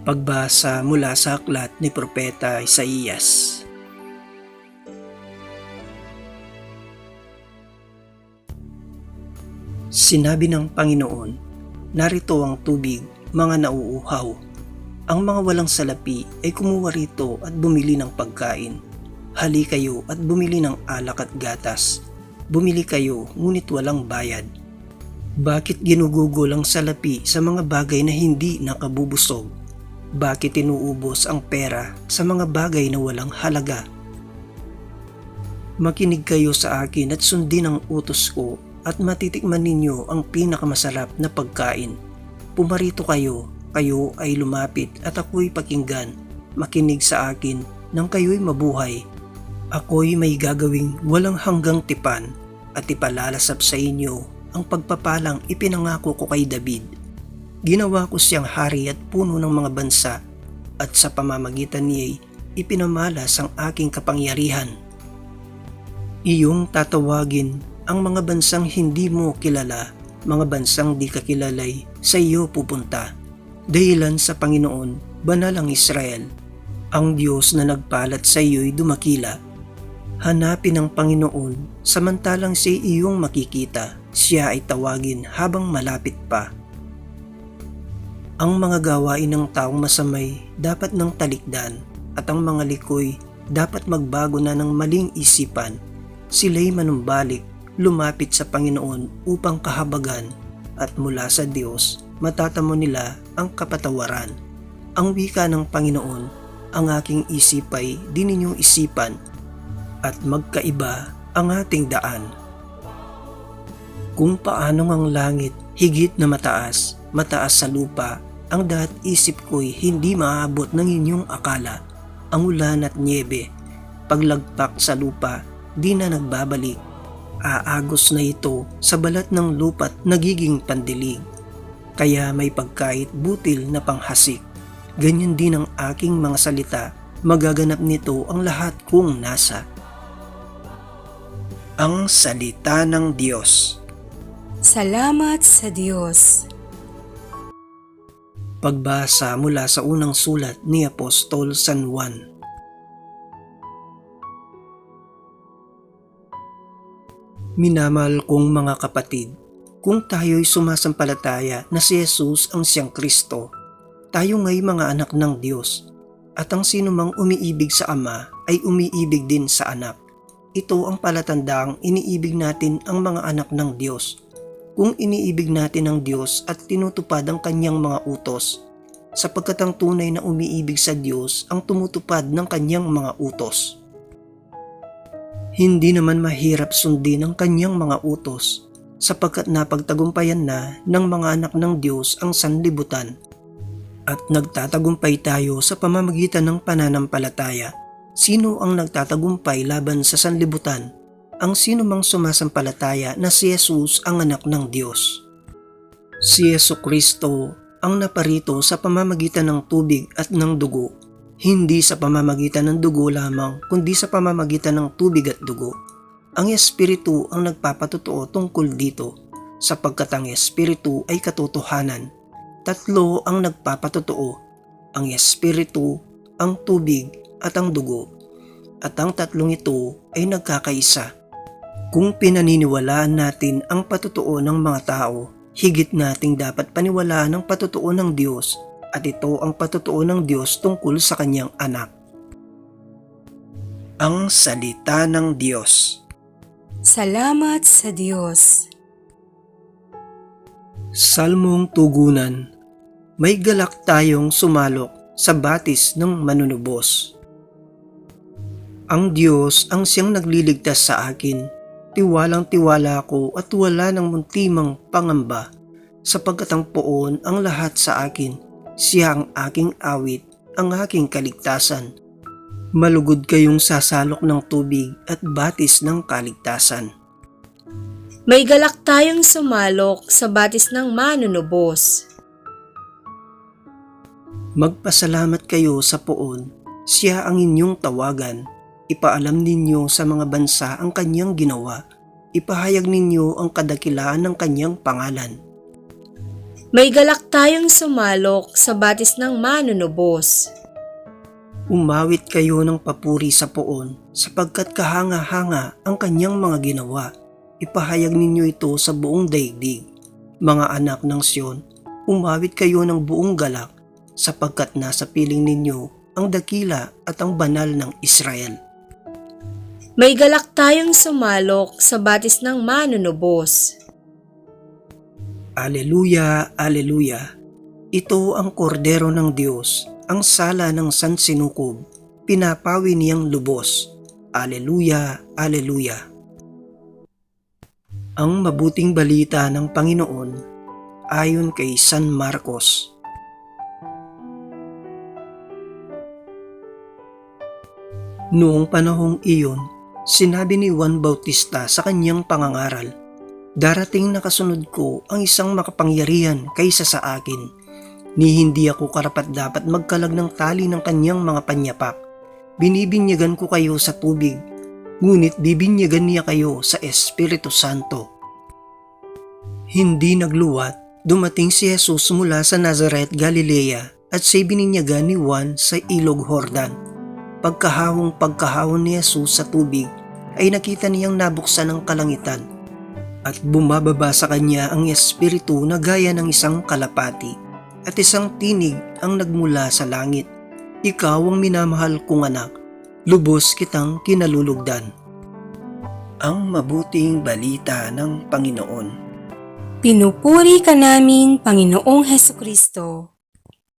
Pagbasa mula sa aklat ni Propeta Isaías. Sinabi ng Panginoon, Narito ang tubig, mga nauuhaw. Ang mga walang salapi ay kumuha rito at bumili ng pagkain. Hali kayo at bumili ng alak at gatas. Bumili kayo ngunit walang bayad. Bakit ginugugol ang salapi sa mga bagay na hindi nakabubusog? Bakit inuubos ang pera sa mga bagay na walang halaga? Makinig kayo sa akin at sundin ang utos ko at matitikman ninyo ang pinakamasarap na pagkain. Pumarito kayo, kayo ay lumapit at ako'y pakinggan. Makinig sa akin nang kayo'y mabuhay. Ako'y may gagawing walang hanggang tipan at ipalalasap sa inyo ang pagpapalang ipinangako ko kay David. Ginawa ko siyang hari at puno ng mga bansa at sa pamamagitan niya'y ipinamalas ang aking kapangyarihan. Iyong tatawagin ang mga bansang hindi mo kilala, mga bansang di kakilalay sa iyo pupunta. Dahilan sa Panginoon, banal ang Israel. Ang Diyos na nagpalat sa iyo'y dumakila. Hanapin ang Panginoon samantalang siya iyong makikita. Siya ay tawagin habang malapit pa. Ang mga gawain ng taong masamay dapat ng talikdan at ang mga likoy dapat magbago na ng maling isipan. Sila'y manumbalik lumapit sa Panginoon upang kahabagan at mula sa Diyos matatamo nila ang kapatawaran. Ang wika ng Panginoon, ang aking isip ay di ninyong isipan at magkaiba ang ating daan. Kung paano ang langit higit na mataas, mataas sa lupa, ang dahat isip ko'y hindi maabot ng inyong akala. Ang ulan at niebe, paglagpak sa lupa, di na nagbabalik aagos na ito sa balat ng lupa't nagiging pandilig. Kaya may pagkait butil na panghasik. Ganyan din ang aking mga salita, magaganap nito ang lahat kung nasa. Ang Salita ng Diyos Salamat sa Diyos. Pagbasa mula sa unang sulat ni Apostol San Juan Minamahal kong mga kapatid, kung tayo'y sumasampalataya na si Jesus ang siyang Kristo, tayo nga'y mga anak ng Diyos, at ang sinumang umiibig sa Ama ay umiibig din sa anak. Ito ang palatandaang iniibig natin ang mga anak ng Diyos. Kung iniibig natin ang Diyos at tinutupad ang kanyang mga utos, sapagkat ang tunay na umiibig sa Diyos ang tumutupad ng kanyang mga utos. Hindi naman mahirap sundin ang kanyang mga utos sapagkat napagtagumpayan na ng mga anak ng Diyos ang sanlibutan at nagtatagumpay tayo sa pamamagitan ng pananampalataya. Sino ang nagtatagumpay laban sa sanlibutan? Ang sino mang sumasampalataya na si Jesus ang anak ng Diyos. Si Yesu Kristo ang naparito sa pamamagitan ng tubig at ng dugo hindi sa pamamagitan ng dugo lamang kundi sa pamamagitan ng tubig at dugo. Ang Espiritu ang nagpapatotoo tungkol dito sapagkat ang Espiritu ay katotohanan. Tatlo ang nagpapatotoo, ang Espiritu, ang tubig at ang dugo. At ang tatlong ito ay nagkakaisa. Kung pinaniniwalaan natin ang patotoo ng mga tao, higit nating dapat paniwalaan ang patotoo ng Diyos at ito ang patotoo ng Diyos tungkol sa kanyang anak. Ang Salita ng Diyos Salamat sa Diyos. Salmong Tugunan May galak tayong sumalok sa batis ng manunubos. Ang Diyos ang siyang nagliligtas sa akin. Tiwalang tiwala ako at wala ng muntimang pangamba sapagkat ang poon ang lahat sa akin siya ang aking awit, ang aking kaligtasan. Malugod kayong sasalok ng tubig at batis ng kaligtasan. May galak tayong sumalok sa batis ng manunubos. Magpasalamat kayo sa poon, siya ang inyong tawagan. Ipaalam ninyo sa mga bansa ang kanyang ginawa. Ipahayag ninyo ang kadakilaan ng kanyang pangalan. May galak tayong sumalok sa batis ng manunubos. Umawit kayo ng papuri sa poon sapagkat kahanga-hanga ang kanyang mga ginawa. Ipahayag ninyo ito sa buong daigdig. Mga anak ng Siyon, umawit kayo ng buong galak sapagkat nasa piling ninyo ang dakila at ang banal ng Israel. May galak tayong sumalok sa batis ng manunubos. Aleluya, aleluya. Ito ang kordero ng Diyos, ang sala ng sansinukob, pinapawi niyang lubos. Aleluya, aleluya. Ang mabuting balita ng Panginoon ayon kay San Marcos. Noong panahong iyon, sinabi ni Juan Bautista sa kanyang pangangaral, Darating na kasunod ko ang isang makapangyarihan kaysa sa akin, ni hindi ako karapat dapat magkalag ng tali ng kanyang mga panyapak. Binibinyagan ko kayo sa tubig, ngunit bibinyagan niya kayo sa Espiritu Santo. Hindi nagluwat, dumating si Jesus mula sa Nazareth, Galilea at siya'y bininyagan ni Juan sa ilog Hordan. Pagkahawong pagkahawon ni Jesus sa tubig, ay nakita niyang nabuksan ang kalangitan at bumababa sa kanya ang espiritu na gaya ng isang kalapati at isang tinig ang nagmula sa langit. Ikaw ang minamahal kong anak, lubos kitang kinalulugdan. Ang mabuting balita ng Panginoon. Pinupuri ka namin, Panginoong Heso Kristo.